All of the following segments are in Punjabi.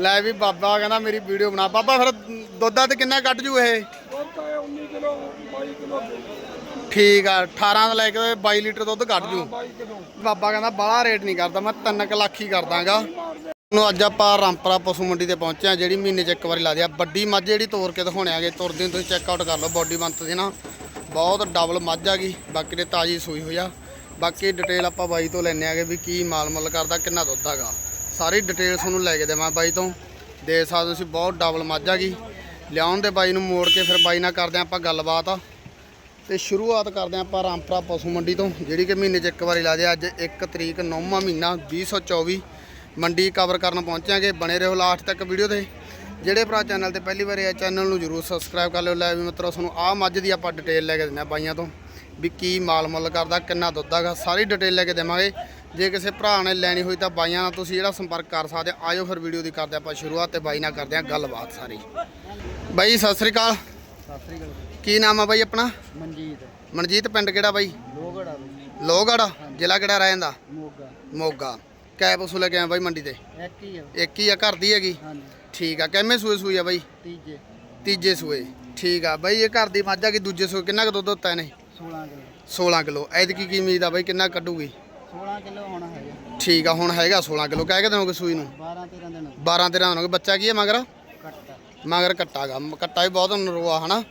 ਲੈ ਵੀ ਬਾਬਾ ਕਹਿੰਦਾ ਮੇਰੀ ਵੀਡੀਓ ਬਣਾ। ਬਾਬਾ ਫਿਰ ਦੁੱਧਾ ਤੇ ਕਿੰਨਾ ਕੱਢ ਜੂ ਇਹ? ਦੁੱਧ ਹੈ 19 ਕਿਲੋ 22 ਕਿਲੋ ਠੀਕ ਆ 18 ਤੋਂ ਲੈ ਕੇ 22 ਲੀਟਰ ਦੁੱਧ ਕੱਢ ਜੂ। 22 ਕਿਲੋ। ਬਾਬਾ ਕਹਿੰਦਾ ਬੜਾ ਰੇਟ ਨਹੀਂ ਕਰਦਾ ਮੈਂ 3 ਲੱਖ ਹੀ ਕਰ ਦਾਂਗਾ ਨੂੰ ਅੱਜ ਆਪਾਂ ਰਾਮਪੁਰਾ ਪਸ਼ੂ ਮੰਡੀ ਤੇ ਪਹੁੰਚੇ ਆ ਜਿਹੜੀ ਮਹੀਨੇ ਚ ਇੱਕ ਵਾਰੀ ਲਾ ਦਿਆ। ਵੱਡੀ ਮੱਝ ਜਿਹੜੀ ਤੋਰ ਕੇ ਦਿਖਾਉਣੇ ਆਗੇ ਤੁਰਦੇ ਨੂੰ ਤੁਸੀਂ ਚੈੱਕ ਆਊਟ ਕਰ ਲਓ ਬੋਡੀ ਬੰਤ ਦੀ ਨਾ। ਬਹੁਤ ਡਬਲ ਮੱਝ ਆ ਗਈ ਬਾਕੀ ਦੇ ਤਾਜੀ ਸੂਈ ਹੋਈ ਆ। ਬਾਕੀ ਡਿਟੇਲ ਆਪਾਂ ਬਾਈ ਤੋਂ ਲੈਣੇ ਆਗੇ ਵੀ ਕੀ ਮਾਲ ਮੁੱਲ ਕਰਦਾ ਕਿੰਨਾ ਦੁੱਧ ਹੈਗਾ। ਸਾਰੀ ਡਿਟੇਲ ਤੁਹਾਨੂੰ ਲੈ ਕੇ ਦੇਵਾਂ ਬਾਈ ਤੋਂ। ਦੇ ਸਕਦੇ ਹੋ ਤੁਸੀਂ, ਬਹੁਤ ਡਬਲ ਮੱਝ ਆ ਗਈ। ਲਿਆਉਣ ਦੇ ਬਾਈ ਨੂੰ ਮੋੜ ਕੇ ਫਿਰ ਬਾਈ ਨਾਲ ਕਰਦੇ ਆਪਾਂ ਗੱਲਬਾਤ। ਆ ਤੇ ਸ਼ੁਰੂਆਤ ਕਰਦੇ ਹਾਂ ਆਪਾਂ ਰਾਮਪੁਰਾ ਪਸ਼ੂ ਮੰਡੀ ਤੋਂ, ਜਿਹੜੀ ਕਿ ਮਹੀਨੇ 'ਚ ਇੱਕ ਵਾਰੀ ਲਾ ਦੇ ਅੱਜ 1 ਤਰੀਕ 9ਵਾਂ ਮਹੀਨਾ 2024 ਮੰਡੀ ਕਵਰ ਕਰਨ ਪਹੁੰਚਾਂਗੇ, ਬਣੇ ਰਹੋ ਲਾਸਟ ਤੱਕ ਵੀਡੀਓ ਤੇ। ਜਿਹੜੇ ਭਰਾ ਚੈਨਲ ਤੇ ਪਹਿਲੀ ਵਾਰੀ ਆਏ ਚੈਨਲ ਨੂੰ ਜਰੂਰ ਸਬਸਕ੍ਰਾਈਬ ਕਰ ਲਿਓ। ਲੈ ਵੀ ਮਿੱਤਰੋ, ਤੁਹਾਨੂੰ ਆਹ ਮੱਝ ਦੀ ਆਪਾਂ ਡਿਟੇਲ ਲੈ ਕੇ ਦਿੰਦੇ ਹਾਂ ਬਾਈਆਂ ਤੋਂ। ਵੀ ਕੀ ਮਾਲ ਮੁੱਲ ਕਰਦਾ ਕਿੰਨਾ ਦੁੱਧ ਹੈਗਾ ਸਾਰੀ ਡਿਟੇਲ ਲੈ ਕੇ ਦੇਵਾਂਗੇ। ਜੇ ਕਿਸੇ ਭਰਾ ਨੇ ਲੈਣੀ ਹੋਈ ਤਾਂ ਬਾਈਆਂ ਨਾਲ ਤੁਸੀਂ ਜਿਹੜਾ ਸੰਪਰਕ ਕਰ ਸਕਦੇ ਹੋ। ਆਇਓ ਫਿਰ ਵੀਡੀਓ ਦੀ ਕਰਦੇ ਆਪਾਂ ਸ਼ੁਰੂਆਤ ਤੇ ਬਾਈ ਨਾਲ ਕਰਦੇ ਹਾਂ ਗੱਲਬਾਤ ਸਾਰੀ। ਬਾਈ ਸਤਿ ਸ੍ਰੀ ਅਕਾਲ। ਸਤਿ ਸ੍ਰੀ ਅਕਾਲ ਕੀ ਨਾਮ ਆ ਬਾਈ ਆਪਣਾ? ਮਨਜੀਤ। ਮਨਜੀਤ ਪਿੰਡ ਕਿਹੜਾ ਬਾਈ? ਲੋਗੜਾ ਲੋਹਗੜ੍ਹ ਜ਼ਿਲ੍ਹਾ ਕਿਹੜਾ ਰਹਿ ਜਾਂਦਾ ਮੋਗਾ। ਮੋਗਾ। ਕੈ ਪਸ਼ੂ ਲੈ ਕੇ ਆਇਆ ਬਾਈ ਮੰਡੀ ਤੇ? ਇੱਕ ਹੀ ਆ। ਇੱਕ ਹੀ ਆ ਘਰ ਦੀ ਹੈਗੀ? ਹਾਂਜੀ। ਠੀਕ ਆ ਕਿੰਨੇ ਸੂਏ ਸੂਈ ਆ ਬਾਈ? ਤੀਜੇ। ਤੀਜੇ ਸੂਏ। ਠੀਕ ਆ ਬਾਈ ਇਹ ਘਰ ਦੀ ਮੱਝ ਆ ਕਿ ਦੂਜੇ ਸੂਏ? ਕਿੰਨਾ ਕੁ ਦੁੱਧ ਦਿੱਤਾ ਇਹਨੇ? 16 ਕਿਲੋ। 16 ਕਿਲੋ। ਐਤਕੀ ਕੀ ਉਮੀਦ ਆ ਬਾਈ ਕਿੰਨਾ ਕੱਢੂਗੀ? 16 ਕਿਲੋ ਹੋਣਾ ਹੈਗਾ। ਠੀਕ ਆ ਹੁਣ ਹੈਗਾ 16 ਕਿਲੋ। ਕਹਿ ਕੇ ਦਿਨੋਗੇ ਸੂਈ ਨੂੰ? 12 13 ਦਿਨ। 12 13 ਦਿਨੋਗੇ ਬੱਚਾ ਕੀ ਹੈ ਮਗਰ? ਕੱਟਾ। ਮਗਰ ਕੱਟਾਗਾ। ਕੱਟਾ ਵੀ ਬਹੁਤ ਨਰੋਆ ਹਨਾ?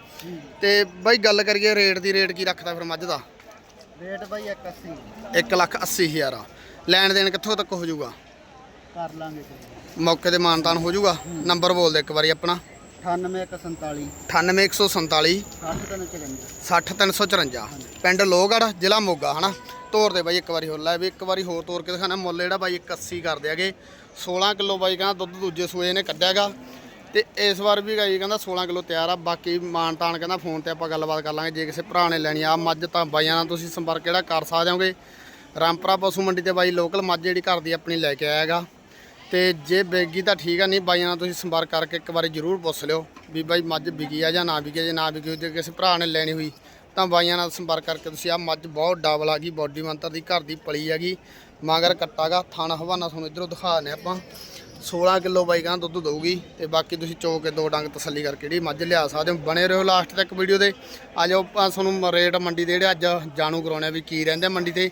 ਤੇ ਬਾਈ ਗੱਲ ਕਰੀਏ ਰੇਟ ਦੀ। ਰੇਟ ਕੀ ਰੱਖਦਾ ਫਿਰ ਮੱਝ ਦਾ? ਰੇਟ ਬਾਈ 81 1 ਲੱਖ 80 ਹਜ਼ਾਰ ਆ। ਲੈਣ ਦੇਣ ਕਿੱਥੋਂ ਤੱਕ ਹੋ ਜਾਊਗਾ? ਕਰ ਲਾਂਗੇ। ਮੌਕੇ ਤੇ ਮਾਨਤਾਨ ਹੋ ਜਾਊਗਾ? ਨੰਬਰ ਬੋਲ ਦੇ ਇੱਕ ਵਾਰੀ ਆਪਣਾ। 98 98147 60 ਦਿਨ ਚ ਰਹਿੰਦੇ 60354 ਪਿੰਡ ਲੋਹਗੜ੍ਹ ਜ਼ਿਲ੍ਹਾ ਮੋਗਾ ਹਨਾ? ਤੋਰ ਦੇ ਬਾਈ ਇੱਕ ਵਾਰੀ ਹੋਰ ਲੈ ਵੀ ਇੱਕ ਵਾਰੀ ਹੋਰ ਤੋਰ ਕੇ ਦਿਖਾਣਾ ਮੁੱਲ ਜਿਹੜਾ ਬਾਈ 81 ਕਰ ਦਿਆਗੇ 16 ਕਿਲੋ ਬਾਈ ਕਹਿੰਦਾ ਦੁੱਧ ਦੂਜੇ ਸੂਏ ਨੇ ਕੱਢਿਆਗਾ ਤੇ ਇਸ ਵਾਰ ਵੀ ਗਾਈ ਕਹਿੰਦਾ 16 ਕਿਲੋ ਤਿਆਰ ਆ। ਬਾਕੀ ਮਾਨ ਤਾਨ ਕਹਿੰਦਾ ਫੋਨ ਤੇ ਆਪਾਂ ਗੱਲਬਾਤ ਕਰ ਲਾਂਗੇ। ਜੇ ਕਿਸੇ ਭਰਾ ਨੇ ਲੈਣੀ ਆ ਮੱਝ ਤਾਂ ਬਾਈਆਂ ਨਾਲ ਤੁਸੀਂ ਸੰਪਰਕ ਜਿਹੜਾ ਕਰ ਸਕਦੇ ਹੋਗੇ। ਰਾਮਪੁਰਾ ਪਸ਼ੂ ਮੰਡੀ ਤੇ ਬਾਈ ਲੋਕਲ ਮੱਝ ਜਿਹੜੀ ਘਰ ਦੀ ਆਪਣੀ ਲੈ ਕੇ ਆਇਆਗਾ ਤੇ ਜੇ ਵਿਕੀ ਤਾਂ ਠੀਕ ਆ, ਨਹੀਂ ਬਾਈਆਂ ਨਾਲ ਤੁਸੀਂ ਸੰਪਰਕ ਕਰਕੇ ਇੱਕ ਵਾਰੀ ਜ਼ਰੂਰ ਪੁੱਛ ਲਿਓ ਵੀ ਬਾਈ ਮੱਝ ਵਿਕੀ ਆ ਜਾਂ ਨਾ ਵਿਕੀ ਆ। ਜੇ ਨਾ ਵਿਕੀ ਹੋਈ ਤੇ ਕਿਸੇ ਭਰਾ ਨੇ ਲੈਣੀ ਹੋਈ, ਤਾਂ ਬਾਈਆਂ ਨਾਲ ਸੰਪਰਕ ਕਰਕੇ ਤੁਸੀਂ ਆ ਮੱਝ ਬਹੁਤ ਡਬਲ ਆ ਗਈ, ਬੋਡੀ ਮੰਤਰ ਦੀ ਘਰ ਦੀ ਪਲੀ ਹੈਗੀ ਮਗਰ ਕੱਟਾਗਾ ਥਾਣਾ ਹਵਾਨਾ ਤੁਹਾਨੂੰ ਇਧਰੋਂ ਦਿਖਾ ਦਿੰਦੇ ਆਪਾਂ 16 ਕਿਲੋ ਬਾਈ ਕਹਿੰਦਾ ਦੁੱਧ ਦਊਗੀ ਤੇ ਬਾਕੀ ਤੁਸੀਂ ਚੋ ਕੇ ਦੋ ਡੰਗ ਤਸੱਲੀ ਕਰਕੇ ਜਿਹੜੀ ਮੱਝ ਲਿਆ ਸਕਦੇ ਹੋ, ਬਣੇ ਰਹੋ ਲਾਸਟ ਤੱਕ ਵੀਡੀਓ ਦੇ ਆ ਜਾਓ ਆਪਾਂ ਤੁਹਾਨੂੰ ਰੇਟ ਮੰਡੀ ਦੇ ਜਿਹੜੇ ਅੱਜ ਜਾਣੂ ਕਰਾਉਣੇ ਆ ਵੀ ਕੀ ਰਹਿੰਦੇ ਮੰਡੀ ਤੇ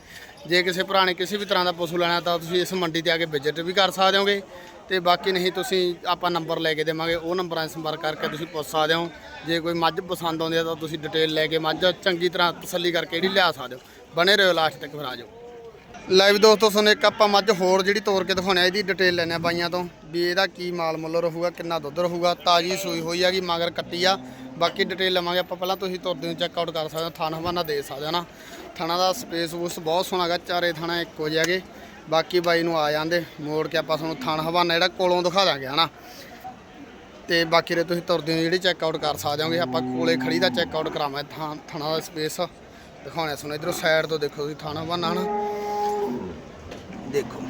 ਜੇ ਕਿਸੇ ਭਰਾ ਨੇ ਕਿਸੇ ਵੀ ਤਰ੍ਹਾਂ ਦਾ ਪਸ਼ੂ ਲੈਣਾ ਤਾਂ ਤੁਸੀਂ ਇਸ ਮੰਡੀ ਤੇ ਆ ਕੇ ਵਿਜ਼ਿਟ ਵੀ ਕਰ ਸਕਦੇ ਹੋਗੇ। ਤੇ ਬਾਕੀ ਨਹੀਂ, ਤੁਸੀਂ ਆਪਾਂ ਨੰਬਰ ਲੈ ਕੇ ਦੇਵਾਂਗੇ, ਉਹ ਨੰਬਰਾਂ 'ਤੇ ਸੰਪਰਕ ਕਰਕੇ ਤੁਸੀਂ ਪੁੱਛ ਸਕਦੇ ਹੋ। ਜੇ ਕੋਈ ਮੱਝ ਪਸੰਦ ਆਉਂਦੀ ਹੈ ਤਾਂ ਤੁਸੀਂ ਡਿਟੇਲ ਲੈ ਕੇ ਮੱਝ ਚੰਗੀ ਤਰ੍ਹਾਂ ਤਸੱਲੀ ਕਰਕੇ ਜਿਹੜੀ ਲਿਆ ਸਕਦੇ ਹੋ। ਬਣੇ ਰਹੋ ਲਾਸਟ ਤੱਕ ਫਿਰ ਆ ਜਾਓ। ਲਾਈਵ ਦੋਸਤੋ, ਤੁਹਾਨੂੰ ਇੱਕ ਆਪਾਂ ਮੱਝ ਹੋਰ ਜਿਹੜੀ ਤੋਰ ਕੇ ਦਿਖਾਉਣੇ ਆ, ਇਹਦੀ ਡਿਟੇਲ ਲੈਣੇ ਆ ਬਾਈਆਂ ਤੋਂ। ਵੀ ਇਹਦਾ ਕੀ ਮਾਲ ਮੁੱਲ ਰਹੂਗਾ, ਕਿੰਨਾ ਦੁੱਧ ਰਹੂਗਾ, ਤਾਜੀ ਸੂਈ ਹੋਈ ਆ ਹੈਗੀ, ਮਗਰ ਕੱਟੀ ਆ। ਬਾਕੀ ਡਿਟੇਲ ਲਵਾਂਗੇ। ਆਪਾਂ ਪਹਿਲਾਂ ਤੁਸੀਂ ਤੁਰਦੇ ਨੂੰ ਚੈੱਕ ਆਊਟ ਕਰ ਸਕਦੇ ਹੋ, ਥਾਣਾ ਹਵਾਨਾ ਦੇ ਸਕਦੇ ਹੋ ਨਾ। ਥਾਣਾ ਦਾ ਸਪੇਸ ਉਸ ਬਹੁਤ ਸੋਹਣਾ ਹੈਗਾ, ਚਾਰੇ ਥਾਣਾ ਇੱਕੋ ਜਿਹੇ ਹੈਗੇ। ਬਾਕੀ ਬਾਈ ਨੂੰ ਆ ਜਾਂਦੇ, ਮੋੜ ਕੇ ਆਪਾਂ ਤੁਹਾਨੂੰ ਥਾਣਾ ਹਵਾਨਾ ਜਿਹੜਾ ਕੋਲੋਂ ਦਿਖਾ ਦਾਂਗੇ, ਹਨਾ। ਤੇ ਬਾਕੀ ਰੇ ਤੁਸੀਂ ਤੁਰਦੇ ਹੋ ਜਿਹੜੀ ਚੈੱਕ ਆਊਟ ਕਰ ਸਕਦੇ ਹੋਗੇ, ਆਪਾਂ ਕੋਲੇ ਖੜੀ ਦਾ ਚੈੱਕ ਆਊਟ ਕਰਾਵਾਂ ਥਾਂ, ਥਾਣਾ ਦਾ ਸਪੇਸ ਦਿਖਾਉਣਾ ਤੁਹਾਨੂੰ ਇਧਰੋਂ ਸਾਈਡ ਤੋਂ ਦੇਖੋ ਤੁਸੀਂ, ਥਾਣਾ ਹਵਾਨਾ, ਹਨਾ। ਦੇਖੋ।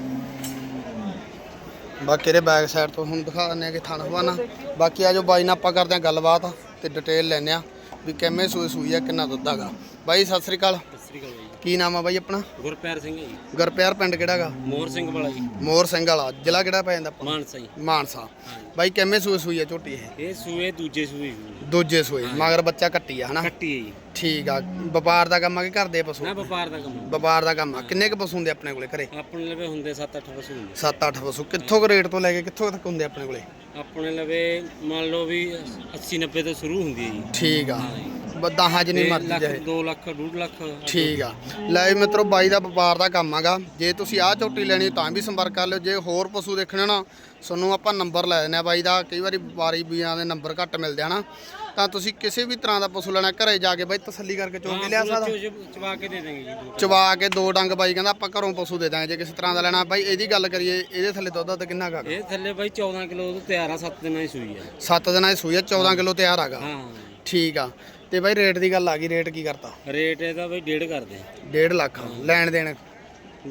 ਬਾਕੀ ਇਹਦੇ ਬੈਕ ਸਾਈਡ ਤੋਂ ਤੁਹਾਨੂੰ ਦਿਖਾ ਦਿੰਦੇ ਆ ਕਿ ਥਾਣਾ ਹਵਾਨਾ। ਬਾਕੀ ਆ ਜੋ ਬਾਈ ਨਾਲ ਆਪਾਂ ਕਰਦੇ ਆ ਗੱਲਬਾਤ। ਤੇ ਡਿਟੇਲ ਲੈਣੇ ਆ ਵੀ ਕਿਵੇਂ ਸੂਈ ਸੂਈ ਆ ਕਿੰਨਾ ਦੁੱਧ ਹੈਗਾ। ਬਾਈ ਸਤਿ ਸ੍ਰੀ ਅਕਾਲ। ਸਤਿ ਸ੍ਰੀ ਅਕਾਲ ਜੀ ਕੀ ਨਾਮ ਆ ਬਾਈ ਆਪਣਾ? ਗੁਰਪਿਆਰ ਸਿੰਘ ਜੀ। ਗੁਰਪਿਆਰ ਪਿੰਡ ਕਿਹੜਾ ਹੈਗਾ? ਮੋਹਰ ਸਿੰਘ ਵਾਲਾ ਜੀ। ਮੋਰ ਸਿੰਘ ਵਾਲਾ ਜ਼ਿਲ੍ਹਾ ਕਿਹੜਾ ਪੈ ਜਾਂਦਾ ਆਪਾਂ? ਨੂੰ? ਮਾਨਸਾ ਜੀ। ਮਾਨਸਾ। ਬਾਈ ਕਿਵੇਂ ਸੂਈ ਸੂਈ ਆ ਝੋਟੀ ਇਹ? ਇਹ ਸੂਏ ਦੂਜੇ ਸੂਏ ਜੀ। ਦੂਜੇ ਸੂਈ ਮਗਰ ਬੱਚਾ ਕੱਟੀ ਆ ਹਨਾ? ਹੈ ਜੀ। ਠੀਕ ਆ। ਵਪਾਰ ਦਾ ਕੰਮ ਆ ਕਿ ਘਰ ਦੇ ਪਸ਼ੂ? ਨਾ ਵਪਾਰ ਦਾ ਕੰਮ ਵਪਾਰ ਦਾ ਕੰਮ ਆ। ਕਿੰਨੇ ਕ ਪਸ਼ੂ ਹੁੰਦੇ ਆਪਣੇ ਕੋਲੇ ਘਰੇ? ਆਪਣੇ ਲਵੇ ਹੁੰਦੇ 7-8 ਪਸ਼ੂ ਹੁੰਦੇ। 7-8 ਪਸ਼ੂ। ਕਿੱਥੋਂ ਕੁ ਰੇਟ ਤੋਂ ਲੈ ਕੇ ਕਿੱਥੋਂ ਤੱਕ ਹੁੰਦੇ ਆਪਣੇ ਕੋਲੇ? ਆਪਣੇ ਲਵੇ ਮੰਨ ਲਓ ਵੀ 80-90 ਤੋਂ ਸ਼ੁਰੂ ਹੁੰਦੀ ਹੈ ਜੀ। ਠੀਕ ਆ। ਬਦਾਹਾਂ ਜਿੰਨੀ ਤੇ ਮਰਜ਼ੀ ਲੱਖ ਜਾਏ। 2 ਲੱਖ 2 ਲੱਖ। ਠੀਕ ਆ। ਲੈ ਵੀ ਮਿੱਤਰੋ ਬਾਈ ਦਾ ਵਪਾਰ ਦਾ ਕੰਮ ਹੈਗਾ ਜੇ ਤੁਸੀਂ ਆਹ ਝੋਟੀ ਲੈਣੀ ਤਾਂ ਵੀ ਸੰਪਰਕ ਕਰ ਲਿਓ। ਜੇ ਹੋਰ ਪਸ਼ੂ ਦੇਖਣੇ ਨਾ ਤੁਹਾਨੂੰ ਆਪਾਂ ਨੰਬਰ ਲੈ ਦਿੰਦੇ ਆ ਬਾਈ ਦਾ। ਕਈ ਵਾਰੀ ਵਪਾਰੀ ਬੀਆਂ ਦੇ ਨੰਬਰ ਘੱਟ ਮਿਲਦੇ ਹਨਾ ਤਾਂ ਤੁਸੀਂ ਕਿਸੇ ਵੀ ਤਰ੍ਹਾਂ ਦਾ ਪਸ਼ੂ ਲੈਣਾ ਘਰੇ ਜਾ ਕੇ ਬਾਈ ਤਸੱਲੀ ਕਰਕੇ ਚੋ ਕੇ ਲਿਆ ਸਕਦਾ। ਚਵਾ ਕੇ ਦੇ ਦੇਂਗੇ ਜੀ ਦੋ ਚਵਾ ਕੇ ਦੋ ਡੰਗ ਬਾਈ ਕਹਿੰਦਾ ਆਪਾਂ ਘਰੋਂ ਪਸ਼ੂ ਦੇ ਦਾਂਗੇ ਜੇ ਕਿਸੇ ਤਰ੍ਹਾਂ ਦਾ ਲੈਣਾ। ਬਾਈ ਇਹਦੀ ਗੱਲ ਕਰੀਏ ਇਹਦੇ ਥੱਲੇ ਦੁੱਧ ਤਾਂ ਕਿੰਨਾ ਹੈਗਾ ਇਹ ਥੱਲੇ ਬਾਈ 14 ਕਿਲੋ ਤੋਂ ਤਿਆਰ ਆ 7 ਦਿਨਾਂ ਦੀ ਸੂਈ ਆ। 7 ਦਿਨਾਂ ਦੀ ਸੂਈ ਆ 14 ਕਿਲੋ ਤਿਆਰ ਹੈਗਾ ਹਾਂ। ਠੀਕ ਆ। ਤੇ ਬਾਈ ਰੇਟ ਦੀ ਗੱਲ ਆ ਗਈ ਰੇਟ ਕੀ ਕਰਤਾ? ਰੇਟ ਇਹਦਾ ਬਾਈ ਡੇਢ ਕਰਦੇ 1.5 ਲੱਖ ਲੈਣ ਦੇਣ।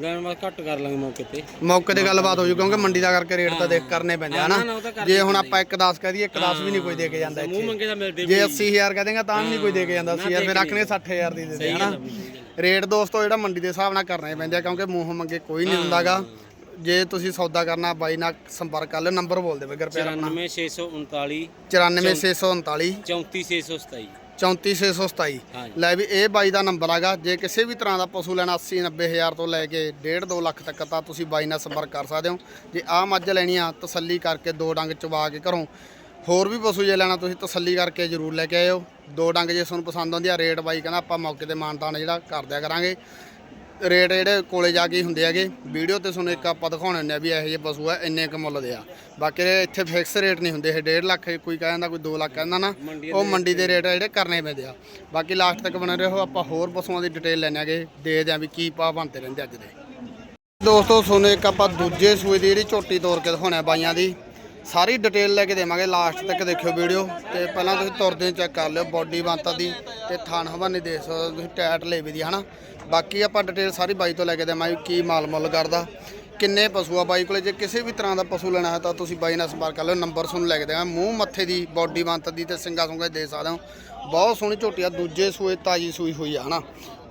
ਗਣ ਬਸ ਘੱਟ ਕਰ ਲਾਂਗੇ ਮੌਕੇ ਤੇ। ਮੌਕੇ ਤੇ ਗੱਲਬਾਤ ਹੋ ਜੂ ਕਿਉਂਕਿ ਮੰਡੀ ਦਾ ਕਰਕੇ ਰੇਟ ਤਾਂ ਦੇਖ ਕਰਨੇ ਪੈਂਦੇ ਆ ਨਾ, ਨਾ ਨਾ, ਉਹ ਤਾਂ ਕਰਨੇ ਜੇ ਹੁਣ ਆਪਾਂ 1 10 ਕਹਿ ਦਈਏ 1 10 ਵੀ ਨਹੀਂ ਕੋਈ ਦੇ ਕੇ ਜਾਂਦਾ ਮੂੰਹ ਇੱਥੇ। ਮੰਗੇ ਤਾਂ ਮਿਲਦੇ ਜੇ 80000 ਕਹਿ ਦੇਗਾ ਤਾਂ ਵੀ ਨਹੀਂ ਕੋਈ ਦੇ ਕੇ ਜਾਂਦਾ। 80000 ਫਿਰ ਰੱਖਣੇ 60000 ਦੀ ਦੇ ਦੇ ਹਨਾ? ਰੇਟ ਦੋਸਤੋ ਜਿਹੜਾ ਮੰਡੀ ਦੇ ਹਿਸਾਬ ਨਾਲ ਕਰਨੇ ਪੈਂਦੇ ਆ ਕਿਉਂਕਿ ਮੂੰਹ ਮੰਗੇ ਕੋਈ ਨਹੀਂ ਹੁੰਦਾਗਾ। ਜੇ ਤੁਸੀਂ ਸੌਦਾ ਕਰਨਾ ਬਾਈ ਨਾਲ ਸੰਪਰਕ ਕਰ ਲਿਓ ਨੰਬਰ ਬੋਲ ਦੇ ਬਈ ਗੁਰਪ੍ਰੀਤ ਆਪਣਾ। 94639 94639 34627 34627 ਹਾਂਜੀ। ਲੈ ਵੀ ਇਹ ਬਾਈ ਦਾ ਨੰਬਰ ਹੈਗਾ ਜੇ ਕਿਸੇ ਵੀ ਤਰ੍ਹਾਂ ਦਾ ਪਸ਼ੂ ਲੈਣਾ 80 90 ਹਜ਼ਾਰ ਤੋਂ ਲੈ ਕੇ 1.5 2 ਲੱਖ ਤੱਕ ਤਾਂ ਤੁਸੀਂ ਬਾਈ ਨਾਲ ਸੰਪਰਕ ਕਰ ਸਕਦੇ ਹੋ। ਜੇ ਆਹ ਮੱਝ ਲੈਣੀ ਆ ਤਸੱਲੀ ਕਰਕੇ ਦੋ ਡੰਗ ਚਵਾ ਕੇ ਘਰੋਂ। ਹੋਰ ਵੀ ਪਸ਼ੂ ਜੇ ਲੈਣਾ ਤੁਸੀਂ ਤਸੱਲੀ ਕਰਕੇ ਜ਼ਰੂਰ ਲੈ ਕੇ ਆਇਓ। ਦੋ ਡੰਗ ਜੇ ਤੁਹਾਨੂੰ ਪਸੰਦ ਆਉਂਦੀ ਆ ਰੇਟ ਬਾਈ ਕਹਿੰਦਾ ਆਪਾਂ ਮੌਕੇ ਤੇ ਮਾਨਤਾਨ ਜਿਹੜਾ ਕਰ ਦਿਆ ਕਰਾਂਗੇ। ਰੇਟ ਜਿਹੜੇ ਕੋਲੇ ਜਾ ਕੇ ਹੁੰਦੇ ਹੈਗੇ। ਵੀਡੀਓ ਤੇ ਤੁਹਾਨੂੰ ਇੱਕ ਆਪਾਂ ਦਿਖਾਉਣੇ ਹੁੰਦੇ ਆ ਵੀ ਇਹੋ ਜਿਹੇ ਪਸ਼ੂ ਆ ਇੰਨੇ ਕੁ ਮੁੱਲ ਦੇ ਆ। ਬਾਕੀ ਇੱਥੇ ਫਿਕਸ ਰੇਟ ਨਹੀਂ ਹੁੰਦੇ ਇਹ 1.5 ਲੱਖ ਕੋਈ ਕਹਿੰਦਾ ਕੋਈ 2 ਲੱਖ ਕਹਿੰਦਾ ਨਾ। ਉਹ ਮੰਡੀ ਦੇ ਰੇਟ ਆ ਜਿਹੜੇ ਕਰਨੇ ਪੈਂਦੇ ਆ। ਬਾਕੀ ਲਾਸਟ ਤੱਕ ਬਣੇ ਰਹੋ ਆਪਾਂ ਹੋਰ ਪਸ਼ੂਆਂ ਦੀ ਡਿਟੇਲ ਲੈਣੇ ਆਗੇ ਦੇਖਦੇ ਆ ਵੀ ਕੀ ਭਾਅ ਬਣਦੇ ਰਹਿੰਦੇ ਅੱਜ ਦੇ। ਦੋਸਤੋ ਤੁਹਾਨੂੰ ਇੱਕ ਆਪਾਂ ਦੂਜੇ ਸੂਏ ਦੀ ਜਿਹੜੀ ਝੋਟੀ ਤੋੜ ਕੇ ਦਿਖਾਉਣੇ ਬਾਈਆਂ ਦੀ। ਸਾਰੀ ਡਿਟੇਲ ਲੈ ਕੇ ਦੇਵਾਂਗੇ ਲਾਸਟ ਤੱਕ ਦੇਖਿਓ ਵੀਡੀਓ। ਤੇ ਪਹਿਲਾਂ ਤੁਸੀਂ ਤੁਰਦੇ ਚੈੱਕ ਕਰ ਲਿਓ ਬਾਡੀ ਬੰਤਾ ਦੀ ਤੇ ਥਣ ਹਵਾਨੇ ਦੇ ਸਕਦੇ, ਤੁਸੀਂ ਟੈਟ ਲੇਵੇ ਦੀ, ਹਨਾ? ਬਾਕੀ ਆਪਾਂ ਡਿਟੇਲ ਸਾਰੀ ਬਾਈ ਤੋਂ ਲੈ ਕੇ ਦੇਵਾਂਗੇ ਕੀ ਮਾਲ ਮੁੱਲ ਕਰਦਾ। ਕਿੰਨੇ ਪਸ਼ੂ ਆ ਬਾਈ ਕੋਲੇ? ਜੇ ਕਿਸੇ ਵੀ ਤਰ੍ਹਾਂ ਦਾ ਪਸ਼ੂ ਲੈਣਾ ਹੈ ਤਾਂ ਤੁਸੀਂ ਬਾਈ ਨਾਲ ਸੰਪਰਕ ਕਰ ਲਿਓ ਨੰਬਰ ਤੁਹਾਨੂੰ ਲੈ ਕੇ ਦੇਵਾਂ ਮੂੰਹ ਮੱਥੇ ਦੀ ਬਾਡੀ ਬੰਤ ਦੀ ਤੇ ਸਿੰਗਾ ਸੁੰਗਾ ਦੇ ਸਕਦੇ ਹੋ। ਬਹੁਤ ਸੋਹਣੀ ਝੋਟੀ ਆ, ਦੂਜੇ ਸੂਏ ਤਾਜੀ ਸੂਈ ਹੋਈ ਆ, ਹਨਾ?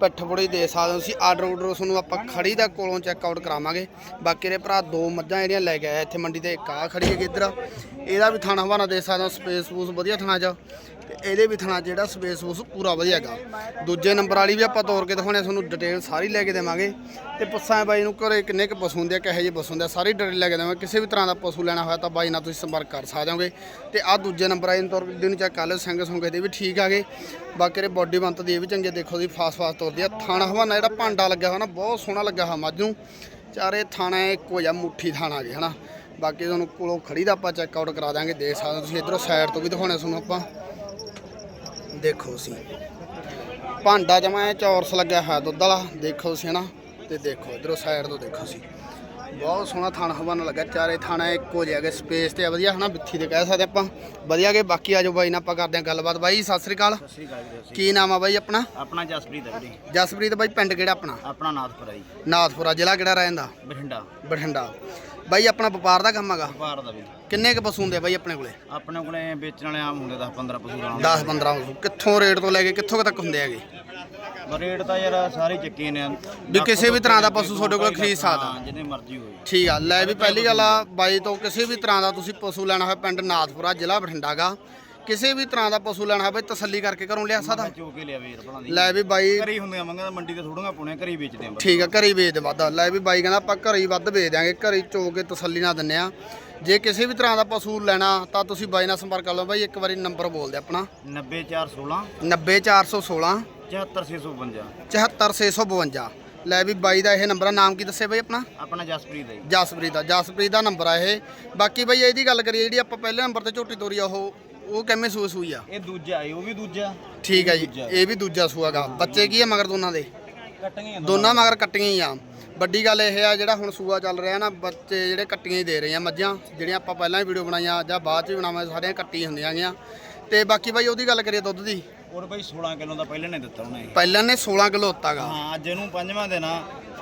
ਪਿੱਠ ਬੜੀ ਦੇ ਸਕਦੇ ਹੋ ਤੁਸੀਂ। ਆਰਡਰ ਆਰਡਰ ਤੁਹਾਨੂੰ ਆਪਾਂ ਖੜੀ ਦਾ ਕੋਲੋਂ ਚੈੱਕ ਆਊਟ ਕਰਾਵਾਂਗੇ। ਬਾਕੀ ਦੇ ਭਰਾ ਦੋ ਮੱਝਾਂ ਜਿਹੜੀਆਂ ਲੈ ਕੇ ਆਇਆ ਇੱਥੇ ਮੰਡੀ ਤੇ ਇੱਕ ਆ ਖੜੀ ਹੈਗੀ ਇੱਧਰ। ਇਹਦਾ ਵੀ ਥਾਣਾ ਹਵਾਨਾ ਦੇ ਸਕਦੇ ਹੋ ਸਪੇਸ ਸਪੂਸ ਵਧੀਆ ਥਾਣਾ ਚ ਤੇ ਇਹਦੇ ਵੀ ਥਾਣਾ ਜਿਹੜਾ ਸਪੇਸ ਸਪੂਸ ਪੂਰਾ ਵਧੀਆ ਹੈਗਾ। ਦੂਜੇ ਨੰਬਰ ਵਾਲੀ ਵੀ ਆਪਾਂ ਤੋਰ ਕੇ ਦਿਖਾਉਣੇ ਤੁਹਾਨੂੰ ਡਿਟੇਲ ਸਾਰੀ ਲੈ ਕੇ ਦੇਵਾਂਗੇ। ਤੇ ਪੁੱਛਾਂ ਬਾਈ ਨੂੰ ਘਰੇ ਕਿੰਨੇ ਕੁ ਪਸ਼ੂ ਹੁੰਦੇ ਆ, ਕਿਹੋ ਜਿਹੇ ਪਸ਼ੂ ਹੁੰਦੇ ਆ, ਸਾਰੀ ਡਿਟੇਲ ਲੈ ਕੇ ਦੇਵਾਂਗੇ। ਕਿਸੇ ਵੀ ਤਰ੍ਹਾਂ ਦਾ ਪਸ਼ੂ ਲੈਣਾ ਹੋਇਆ ਤਾਂ ਬਾਈ ਨਾਲ ਤੁਸੀਂ ਸੰਪਰਕ ਕਰ ਸਕਦੇ ਹੋਗੇ। ਤੇ ਆ ਦੂਜੇ ਨੰਬਰ ਆਈ ਨੂੰ ਤੋਰ ਕੇ ਨੂੰ ਚੈੱਕ ਕਰ ਲਓ ਸੰਗ ਸੁੰਗੇ ਦੇ ਵੀ ਠੀਕ ਆ ਗਏ ਬਾਕੀ ਦੇ ਬੋਡੀ ਬੰਤ ਦੀ ਇਹ ਵੀ ਚੰਗੇ ਦੇਖੋ ਦੀ ਫਾਸਟ ਫਾਸ ਤੋਰਦੀ ਆ। ਥਾਣਾ ਹਵਾਨਾ ਜਿਹੜਾ ਭਾਂਡਾ ਲੱਗਿਆ ਹੋਇਆ ਨਾ, ਬਹੁਤ ਸੋਹਣਾ ਲੱਗਾ ਹੋਇਆ ਮੱਝ। ਨੂੰ ਚਾਰੇ ਥਾਣਾ ਇੱਕੋ ਜਿਹਾ ਮੁੱਠੀ ਥਾਣਾ ਜੀ, ਹਨਾ। ਬਾਕੀ ਤੁਹਾਨੂੰ ਕੋਲੋਂ ਖੜੀ ਦਾ ਆਪਾਂ ਚੈੱਕ ਆਊਟ ਕਰਾ ਦਾਂਗੇ, ਦੇਖ ਸਕਦੇ ਤੁਸੀਂ ਇਧਰੋਂ ਸਾਈਡ ਤੋਂ ਵੀ ਦਿਖਾਉਣੇ ਤੁਹਾਨੂੰ ਆਪਾਂ। ਦੇਖੋ ਸੀ ਭਾਂਡਾ ਜਮਾ ਇਹ ਚੌਰਸ ਲੱਗਿਆ ਹੋਇਆ ਦੁੱਧ ਵਾਲਾ, ਦੇਖੋ ਸੀ ਹਨਾ। ਤੇ ਦੇਖੋ, ਇਧਰੋਂ ਸਾਈਡ ਤੋਂ ਦੇਖੋ ਸੀ ਬਹੁਤ ਸੋਹਣਾ ਥਾਣਾ ਹਵਾਨਾ ਲੱਗਾ ਚਾਰੇ ਥਾਣਾ ਇੱਕੋ ਜਿਹੇ ਹੈਗੇ ਸਪੇਸ ਤੇ ਆ ਵਧੀਆ ਹਨਾ ਬਿੱਥੀ ਦੇ ਕਹਿ ਸਕਦੇ ਆਪਾਂ। ਵਧੀਆ ਕੇ ਬਾਕੀ ਆਜੋ ਬਾਈ ਨਾਲ ਆਪਾਂ ਕਰਦੇ ਹਾਂ ਗੱਲਬਾਤ। ਬਾਈ ਸਤਿ ਸ੍ਰੀ ਅਕਾਲ। ਸ੍ਰੀ ਅਕਾਲ ਵੀਰੇ ਅਸੀਂ ਕੀ ਨਾਮ ਆ ਬਾਈ ਆਪਣਾ? ਆਪਣਾ ਜਸਪ੍ਰੀਤ ਹੈ ਵੀਰੇ। ਜਸਪ੍ਰੀਤ ਬਾਈ ਪਿੰਡ ਕਿਹੜਾ ਆਪਣਾ? ਆਪਣਾ ਨਾਥਪੁਰਾ ਜੀ। ਨਾਥਪੁਰਾ ਜ਼ਿਲ੍ਹਾ ਕਿਹੜਾ ਰਹਿੰਦਾ ਬਠਿੰਡਾ। ਬਠਿੰਡਾ। ਬਾਈ ਆਪਣਾ ਵਪਾਰ ਦਾ ਕੰਮ ਹੈਗਾ? ਵਪਾਰ ਦਾ ਵੀ ਕਿੰਨੇ ਕ ਪਸ਼ੂ ਹੁੰਦੇ ਆ ਬਾਈ ਆਪਣੇ ਕੋਲੇ? ਆਪਣੇ ਕੋਲੇ ਵੇਚਣ ਵਾਲੇ ਆਮ ਹੁੰਦੇ 10 15 ਪਸ਼ੂ ਰਾਮ 10 15 ਪਸ਼ੂ। ਕਿੱਥੋਂ ਰੇਟ ਤੋਂ ਲੈ ਕੇ ਕਿੱਥੋਂ ਕੁ ਤੱਕ ਹੁੰਦੇ ਹੈਗੇ? ਰੇਟ ਤਾਂ ਯਾਰ ਸਾਰੇ ਚੱਕੇ ਨੇ। ਵੀ ਕਿਸੇ ਵੀ ਤਰ੍ਹਾਂ ਦਾ ਪਸ਼ੂ ਤੁਹਾਡੇ ਕੋਲ ਖਰੀਦ ਸਕਦਾ। ਹਾਂ, ਜਿੰਨੇ ਮਰਜ਼ੀ ਹੋਏ। ਠੀਕ ਆ ਲੈ ਵੀ ਪਹਿਲੀ ਗੱਲ ਆ ਬਾਈ ਤੋਂ ਕਿਸੇ ਵੀ ਤਰ੍ਹਾਂ ਦਾ ਤੁਸੀਂ ਪਸ਼ੂ ਲੈਣਾ ਹੋਵੇ ਪਿੰਡ ਨਾਥਪੁਰਾ ਜ਼ਿਲ੍ਹਾ ਬਠਿੰਡਾ ਗਾ ਕਿਸੇ ਵੀ ਤਰ੍ਹਾਂ ਦਾ ਪਸ਼ੂ ਲੈਣਾ ਹੋਵੇ ਤਸੱਲੀ ਕਰਕੇ ਘਰੋਂ ਲਿਆ ਸਕਦਾ। ਚੋ ਕੇ ਲਿਆ ਵੀਰ ਭਲਾ ਦੀ। ਲੈ ਵੀ ਬਾਈ। ਘਰੀ ਹੁੰਦੀਆਂ ਮੰਗਾਂ ਤਾਂ ਮੰਡੀ ਤੇ ਥੋੜੀਆਂ ਪੁਣੇ ਘਰੀ ਵੇਚਦੇ ਆ ਬਸ। ਠੀਕ ਆ ਘਰੇ ਹੀ ਵੇਚ ਦੇ ਵੱਧ। ਲੈ ਵੀ ਬਾਈ ਕਹਿੰਦਾ ਆਪਾਂ ਘਰੇ ਹੀ ਵੱਧ ਵੇਚ ਦਿਆਂਗੇ ਘਰੇ ਹੀ ਚੋ ਕੇ ਤਸੱਲੀ ਨਾਲ ਦਿੰਨੇ ਆ। ਜੇ ਕਿਸੇ ਵੀ ਤਰ੍ਹਾਂ ਦਾ ਪਸ਼ੂ ਲੈਣਾ ਤਾਂ ਤੁਸੀਂ ਬਾਈ ਨਾਲ ਸੰਪਰਕ ਕਰ ਲਓ। ਬਾਈ ਇੱਕ ਵਾਰੀ ਨੰਬਰ ਬੋਲ ਦੇ ਆਪਣਾ। 90416 90416 74652 74652 ਲੈ ਵੀ ਬਾਈ ਦਾ ਇਹ ਨੰਬਰ ਆ ਨਾਮ ਕੀ ਦੱਸੇ ਬਾਈ ਆਪਣਾ? ਆਪਣਾ ਜਸਪ੍ਰੀਤ ਹੈ ਜੀ। ਜਸਪ੍ਰੀਤ ਦਾ। ਜਸਪ੍ਰੀਤ ਦਾ ਨੰਬਰ ਆ ਇਹ। ਬਾਕੀ ਬਾਈ ਇਹਦੀ ਗੱਲ ਕਰੀਏ ਜਿਹੜੀ ਆਪਾਂ ਪਹਿਲੇ ਨੰਬਰ ਤੇ ਝੋਟੀ ਤੋਰੀ ਆ ਉਹ ਉਹ ਕਿਵੇਂ ਸੂਏ ਸੂਈ ਆ? ਇਹ ਦੂਜਾ ਹੈ ਉਹ ਵੀ ਦੂਜਾ। ਠੀਕ ਹੈ ਜੀ ਇਹ ਵੀ ਦੂਜਾ। ਸੂਆਗਾ ਬੱਚੇ ਕੀ ਆ ਮਗਰ ਦੋਨਾਂ ਦੇ? ਕੱਟੀਆਂ ਦੋਨਾਂ ਮਗਰ ਕੱਟੀਆਂ ਹੀ ਆ। ਵੱਡੀ ਗੱਲ ਇਹ ਆ ਜਿਹੜਾ ਹੁਣ ਸੂਆ ਚੱਲ ਰਿਹਾ ਨਾ ਬੱਚੇ ਜਿਹੜੇ ਕੱਟੀਆਂ ਹੀ ਦੇ ਰਹੇ ਆ ਮੱਝਾਂ ਜਿਹੜੀਆਂ ਆਪਾਂ ਪਹਿਲਾਂ ਹੀ ਵੀਡੀਓ ਬਣਾਈਆਂ ਜਾਂ ਬਾਅਦ ਚ ਵੀ ਬਣਾਵਾਂਗੇ ਸਾਰੀਆਂ ਕੱਟੀ ਹੁੰਦੀਆਂ ਗੀਆਂ ਤੇ ਬਾਕੀ ਬਾਈ ਉਹਦੀ ਗੱਲ ਕਰੀਏ ਦੁੱਧ ਦੀ। ਉਹ ਬਈ 16 ਕਿਲੋ ਦਾ ਪਹਿਲੇ ਨੇ ਦਿੱਤਾ ਉਹਨੇ। ਪਹਿਲਾਂ ਨੇ 16 ਕਿਲੋ ਉੱਤਾਗਾ ਹਾਂ ਅੱਜ ਇਹਨੂੰ ਪੰਜਵਾਂ ਦੇਣਾ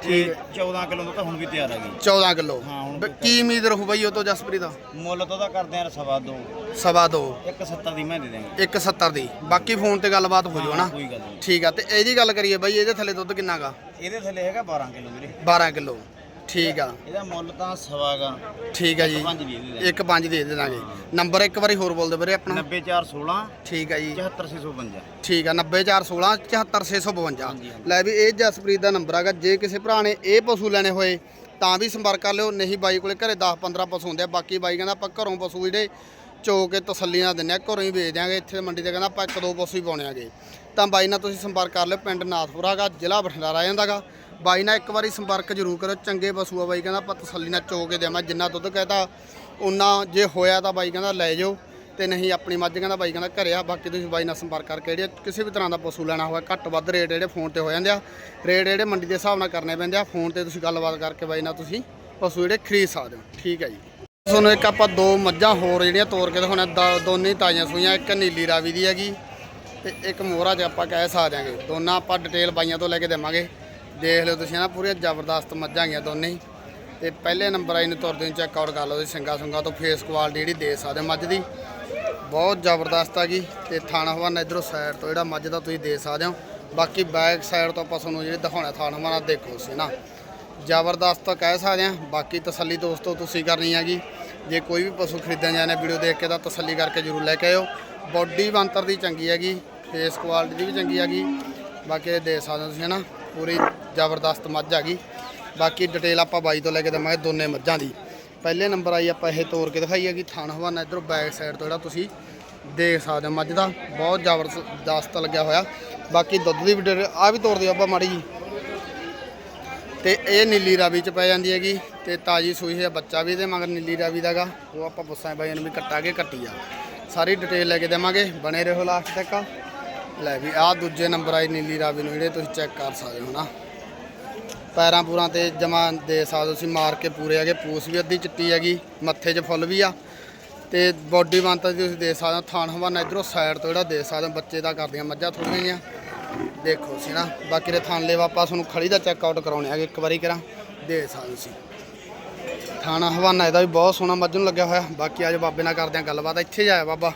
ਤੇ 14 ਕਿਲੋ ਦਾ ਤਾਂ ਹੁਣ ਵੀ ਤਿਆਰ ਹੈਗੀ। 14 ਕਿਲੋ। ਹਾਂ, ਹੁਣ ਕੀ ਉਮੀਦ ਰਹੂ ਬਾਈ ਉਹ ਤੋਂ ਜਸਪ੍ਰੀਤ ਦਾ? ਮੁੱਲ ਤਾਂ ਉਹਦਾ ਕਰਦੇ ਆ ਸਵਾ ਦੋ। ਸਵਾ ਦੋ। 170 ਦੀ ਮੈਂ ਦੇ ਦਾਂਗੇ 170 ਦੀ। ਬਾਕੀ ਫੋਨ ਤੇ ਗੱਲਬਾਤ ਹੋ ਜਾਓ ਨਾ ਕੋਈ ਗੱਲ ਨਹੀਂ। ਠੀਕ ਆ ਤੇ ਇਹਦੀ ਗੱਲ ਕਰੀਏ ਬਾਈ ਇਹਦੇ ਥੱਲੇ ਦੁੱਧ ਕਿੰਨਾਗਾ? ਇਹਦੇ ਥੱਲੇ ਹੈਗਾ 12 ਕਿਲੋ ਵੀਰੇ। 12 ਕਿਲੋ। ਠੀਕ ਆ। ਇਹਦਾ ਮੁੱਲ ਤਾਂ ਸਵਾਗਾ ਠੀਕ ਆ ਜੀ। ਪੰਜ ਦੀ ਇਹਦੇ ਇੱਕ ਪੰਜ ਦੇ ਦੇਵਾਂਗੇ ਨੰਬਰ ਇੱਕ ਵਾਰੀ ਹੋਰ ਬੋਲ ਵੀਰੇ ਆਪਣਾ। 90416 ਠੀਕ ਆ ਜੀ। 74652 ਠੀਕ ਆ 90416 74652 ਲੈ ਵੀ ਇਹ ਜਸਪ੍ਰੀਤ ਦਾ ਨੰਬਰ ਹੈਗਾ। ਜੇ ਕਿਸੇ ਭਰਾ ਨੇ ਇਹ ਪਸ਼ੂ ਲੈਣੇ ਹੋਏ ਤਾਂ ਵੀ ਸੰਪਰਕ ਕਰ ਲਿਓ। ਨਹੀਂ ਬਾਈ ਕੋਲੇ ਘਰੇ 10 15 ਪਸ਼ੂ ਹੁੰਦੇ ਆ। ਬਾਕੀ ਬਾਈ ਕਹਿੰਦਾ ਆਪਾਂ ਘਰੋਂ ਪਸ਼ੂ ਜਿਹੜੇ ਚੋ ਕੇ ਤਸੱਲੀ ਨਾਲ ਦਿੰਨੇ ਆ ਘਰੋਂ ਹੀ ਵੇਚ ਦਿਆਂਗੇ। ਇੱਥੇ ਮੰਡੀ ਤੇ ਕਹਿੰਦਾ ਆਪਾਂ ਇੱਕ ਦੋ ਪਸ਼ੂ ਹੀ ਪਾਉਣੇ ਆਗੇ ਤਾਂ ਬਾਈ ਨਾਲ ਤੁਸੀਂ ਸੰਪਰਕ ਕਰ ਲਿਓ। ਪਿੰਡ ਨਾਥਪੁਰਾ ਹੈਗਾ ਜ਼ਿਲ੍ਹਾ ਬਠਿੰਡਾ ਰਹਿ ਜਾਂਦਾਗਾ ਬਾਈ ਨਾਲ ਇੱਕ ਵਾਰੀ ਸੰਪਰਕ ਜ਼ਰੂਰ ਕਰੋ ਚੰਗੇ ਪਸ਼ੂ ਆ ਬਾਈ, ਕਹਿੰਦਾ ਆਪਾਂ ਤਸੱਲੀ ਨਾਲ ਚੋ ਕੇ ਦੇਵਾਂ, ਜਿੰਨਾ ਦੁੱਧ ਕਹਤਾ ਉਹਨਾਂ ਜੇ ਹੋਇਆ ਤਾਂ ਬਾਈ ਕਹਿੰਦਾ ਲੈ ਜਾਓ, ਤੇ ਨਹੀਂ ਆਪਣੀ ਮੱਝ ਕਹਿੰਦਾ ਬਾਈ ਕਹਿੰਦਾ ਘਰੇ ਆ, ਬਾਕੀ ਤੁਸੀਂ ਬਾਈ ਨਾਲ ਸੰਪਰਕ ਕਰਕੇ ਜਿਹੜੇ ਕਿਸੇ ਵੀ ਤਰ੍ਹਾਂ ਦਾ ਪਸ਼ੂ ਲੈਣਾ ਹੋਵੇ ਘੱਟ ਵੱਧ ਰੇਟ ਜਿਹੜੇ ਫੋਨ ਤੇ ਹੋ ਜਾਂਦੇ ਆ, ਰੇਟ ਜਿਹੜੇ ਮੰਡੀ ਦੇ ਹਿਸਾਬ ਨਾਲ ਕਰਨੇ ਪੈਂਦੇ ਆ, ਫੋਨ ਤੇ ਤੁਸੀਂ ਗੱਲਬਾਤ ਕਰਕੇ ਬਾਈ ਨਾਲ ਤੁਸੀਂ ਪਸ਼ੂ ਜਿਹੜੇ ਖਰੀਦ ਸਕਦੇ ਹੋ, ਠੀਕ ਹੈ ਜੀ। ਤੁਹਾਨੂੰ ਇੱਕ ਆਪਾਂ ਦੋ ਮੱਝਾਂ ਹੋਰ ਜਿਹੜੀਆਂ ਤੋਰ ਕੇ ਦਿਖਾਉਣਾ ਦ- ਦੋਨੇ ਤਾਜ਼ੀਆਂ ਸੂਈਆਂ, ਇੱਕ ਨੀਲੀ ਰਾਵੀ ਦੀ ਹੈਗੀ, ਤੇ ਇੱਕ ਮੋਹਰਾ ਚ ਆਪਾਂ ਕਹਿ ਸਕਦੇ ਹਾਂਗੇ, ਦੋਨਾਂ ਆਪਾਂ ਡਿਟੇਲ ਬਾਈਆਂ ਤੋਂ ਲੈ ਕੇ ਦੇਵਾਂਗੇ। ਦੇਖ ਲਿਓ ਤੁਸੀਂ ਨਾ ਪੂਰੀਆਂ ਜ਼ਬਰਦਸਤ ਮੱਝਾਂ ਗਈਆਂ ਦੋਨੇ ਹੀ। ਤੇ ਪਹਿਲੇ ਨੰਬਰ ਆਈ ਨੂੰ ਤੁਰਦੇ ਨੂੰ ਚੈੱਕ ਆਊਟ ਕਰ ਲਓ ਤੁਸੀਂ ਸਿੰਗਾ ਸੁੰਗਾ ਤੋਂ ਫੇਸ ਕੁਆਲਿਟੀ ਜਿਹੜੀ ਦੇ ਸਕਦੇ ਹੋ ਮੱਝ ਦੀ। ਬਹੁਤ ਜ਼ਬਰਦਸਤ ਹੈਗੀ ਤੇ ਥਾਣਾ ਹਵਾਨਾ ਇਧਰੋਂ ਸਾਈਡ ਤੋਂ ਜਿਹੜਾ ਮੱਝ ਦਾ ਤੁਸੀਂ ਦੇ ਸਕਦੇ ਹੋ। ਬਾਕੀ ਬੈਕ ਸਾਈਡ ਤੋਂ ਆਪਾਂ ਤੁਹਾਨੂੰ ਜਿਹੜੇ ਦਿਖਾਉਣਾ, ਥਾਣਾ ਹਵਾਨਾ ਦੇਖੋ ਤੁਸੀਂ ਨਾ। ਜ਼ਬਰਦਸਤ ਤਾਂ ਕਹਿ ਸਕਦੇ ਆ ਬਾਕੀ ਤਸੱਲੀ ਦੋਸਤੋ ਤੁਸੀਂ ਕਰਨੀ ਹੈਗੀ। ਜੇ ਕੋਈ ਵੀ ਪਸ਼ੂ ਖਰੀਦਣ ਜਾਣਾ ਵੀਡੀਓ ਦੇਖ ਕੇ ਤਾਂ ਤਸੱਲੀ ਕਰਕੇ ਜ਼ਰੂਰ ਲੈ ਕੇ ਆਇਓ। ਬੋਡੀ ਬੰਤਰ ਦੀ ਚੰਗੀ ਹੈਗੀ ਫੇਸ ਕੁਆਲਿਟੀ ਦੀ ਵੀ ਚੰਗੀ ਹੈਗੀ। ਬਾਕੀ ਇਹ ਦੇਖ ਸਕਦੇ ਹੋ ਤੁਸੀਂ ਹਨਾ, ਪੂਰੀ ਜ਼ਬਰਦਸਤ ਮੱਝ ਹੈਗੀ ਬਾਕੀ ਡਿਟੇਲ ਆਪਾਂ ਬਾਈ ਤੋਂ ਲੈ ਕੇ ਦੇਵਾਂਗੇ ਦੋਨੇ ਮੱਝਾਂ ਦੀ। ਪਹਿਲੇ ਨੰਬਰ ਆਈ ਆਪਾਂ ਇਹ ਤੋੜ ਕੇ ਦਿਖਾਈ ਹੈਗੀ ਥਾਣ ਹਵਾਨਾ ਇਧਰੋਂ ਬੈਕ ਸਾਈਡ ਤੋਂ ਜਿਹੜਾ ਤੁਸੀਂ ਦੇਖ ਸਕਦੇ ਹੋ ਮੱਝ ਦਾ। ਬਹੁਤ ਜ਼ਬਰਦਸਤ ਲੱਗਿਆ ਹੋਇਆ। ਬਾਕੀ ਦੁੱਧ ਦੀ ਵੀ ਆ ਵੀ ਤੋੜ ਦਿਓ ਆਪਾਂ ਮਾੜੀ ਜੀ। ਤੇ ਇਹ ਨੀਲੀ ਰਾਵੀ ਚ ਪੈ ਜਾਂਦੀ ਹੈਗੀ ਤੇ ਤਾਜੀ ਸੂਈ ਹੈ ਬੱਚਾ ਵੀ ਇਹਦੇ ਮਗਰ ਨੀਲੀ ਰਾਵੀ ਦਾਗਾ ਉਹ ਆਪਾਂ ਪੁੱਛਾਂ ਬਾਈ ਇਹਨੂੰ ਵੀ ਕੱਟਾ ਕੇ ਕੱਟੀ ਆ। ਸਾਰੀ ਡਿਟੇਲ ਲੈ ਕੇ ਦੇਵਾਂਗੇ। ਬਣੇ ਰਹੋ ਲਾਸਟ ਤੱਕ। ਲੈ ਵੀ ਆਹ ਦੂਜੇ ਨੰਬਰ ਆਈ ਨੀਲੀ ਰਾਵੀ ਨੂੰ, ਜਿਹੜੇ ਤੁਸੀਂ ਚੈੱਕ ਕਰ ਸਕਦੇ ਹੋ ਨਾ। ਪੈਰਾਂ ਪੂਰਾਂ ਤੇ ਜਮਾ ਦੇ ਸਕਦੇ ਹੋ ਤੁਸੀਂ ਮਾਰ ਕੇ ਪੂਰੇ ਹੈਗੇ, ਪੂਸ ਵੀ ਅੱਧੀ ਚਿੱਟੀ ਹੈਗੀ, ਮੱਥੇ 'ਚ ਫੁੱਲ ਵੀ ਆ। ਤੇ ਬਾਡੀ ਬੰਤਾ ਤੁਸੀਂ ਦੇ ਸਕਦੇ ਹੋ ਥਾਣ ਹਵਾਨਾ ਇਧਰੋਂ ਸਾਈਡ ਤੋਂ ਜਿਹੜਾ ਦੇ ਸਕਦੇ ਹੋ, ਬੱਚੇ ਦਾ ਕਰਦੀਆਂ ਮੱਝਾਂ ਥੋੜੀਆਂ ਜਿਹੀਆਂ। ਦੇਖੋ ਸੀ ਨਾ, ਬਾਕੀ ਦੇ ਥਾਣ ਲੈਵਾ ਆਪਾਂ ਤੁਹਾਨੂੰ ਖੜੀ ਦਾ ਚੈੱਕ ਆਊਟ ਕਰਾਉਣੇ ਹੈਗੇ, ਇੱਕ ਵਾਰੀ ਕਰਾਂ ਦੇ ਸਕਦੇ ਸੀ ਥਾਣਾ ਹਵਾਨਾ ਇਹਦਾ ਵੀ ਬਹੁਤ ਸੋਹਣਾ ਮੱਝ ਨੂੰ ਲੱਗਿਆ ਹੋਇਆ, ਬਾਕੀ ਅੱਜ ਬਾਬੇ ਨਾਲ ਕਰਦੇ ਆ ਗੱਲਬਾਤ, ਇੱਥੇ ਜਾਇਆ ਬਾਬਾ।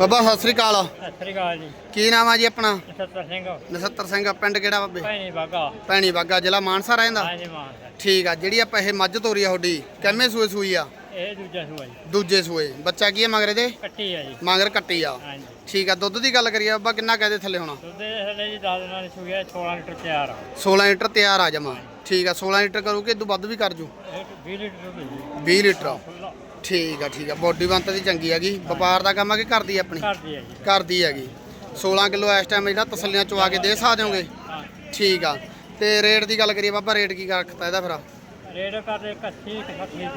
ਬਾਬਾ ਸਤਿ ਸ੍ਰੀ ਅਕਾਲ। ਸਤਿ ਸ੍ਰੀ ਅਕਾਲ ਜੀ। ਕੀ ਨਾਮ ਆ ਜੀ ਆਪਣਾ? ਸਤਰ ਸਿੰਘ। ਨਸੱਤਰ ਸਿੰਘ ਪਿੰਡ ਕਿਹੜਾ ਬਾਬੇ? ਭੈਣੀ ਬਾਗਾ। ਭੈਣੀ ਬਾਗਾ ਜ਼ਿਲ੍ਹਾ ਮਾਨਸਾ ਰਹਿੰਦਾ? ਹਾਂਜੀ ਮਾਂ ਠੀਕ ਆ ਜਿਹੜੀ ਆਪਾਂ ਇਹ ਮੱਝ ਤੋਰੀ ਆ ਤੁਹਾਡੀ ਕਿੰਨੇ ਸੂਏ ਸੂਈ ਆ? ਇਹ ਦੂਜਾ ਸੂਆ ਜੀ। ਦੂਜੇ ਸੂਏ। ਬੱਚਾ ਕੀ ਹੈ ਮਗਰੇ ਦੇ? ਕੱਟੀ ਆ ਜੀ। ਮਗਰ ਕੱਟੀ ਆ। ਹਾਂਜੀ। ਠੀਕ ਆ ਦੁੱਧ ਦੀ ਗੱਲ ਕਰੀਏ ਬਾਬਾ ਕਿੰਨਾ ਕਹਦੇ ਥੱਲੇ ਹੋਣਾ? ਦੁੱਧ ਦੇ ਥੱਲੇ ਜੀ 10 ਦਿਨਾਂ ਦੀ ਸੂਈ ਹੈ 16 ਲੀਟਰ ਤਿਆਰ ਆ। 16 ਲੀਟਰ ਤਿਆਰ ਆ ਜਮਾ। ਠੀਕ ਆ 16 ਲੀਟਰ ਕਰੂ ਕਿ ਇਦੋਂ ਵੱਧ ਵੀ ਕਰ ਜੂ? ਇਹ 20 ਲੀਟਰ ਦੁੱਧ ਜੀ। 20 ਲੀਟਰ। ਠੀਕ ਆ ਠੀਕ ਆ। ਬੋਡੀ ਬੰਤ ਦੀ ਚੰਗੀ ਹੈਗੀ ਵਪਾਰ ਦਾ ਕੰਮ ਆ ਕਿ ਕਰਦੀ ਆਪਣੀ? ਕਰਦੀ ਹੈ ਜੀ। ਹੈਗੀ 16 ਕਿਲੋ ਇਸ ਟਾਈਮ ਜਿਹੜਾ ਤਸੱਲੀਆਂ ਚਵਾ ਕੇ ਦੇ ਸਕਦੇ ਹੋਗੇ? ਹਾਂ। ਠੀਕ ਆ। ਤੇ ਰੇਟ ਦੀ ਗੱਲ ਕਰੀਏ ਬਾਬਾ ਰੇਟ ਕੀ ਰੱਖਤਾ ਇਹਦਾ ਫਿਰ? ਰੇਟ ਕਰਦੇ 81 60 ਦੇ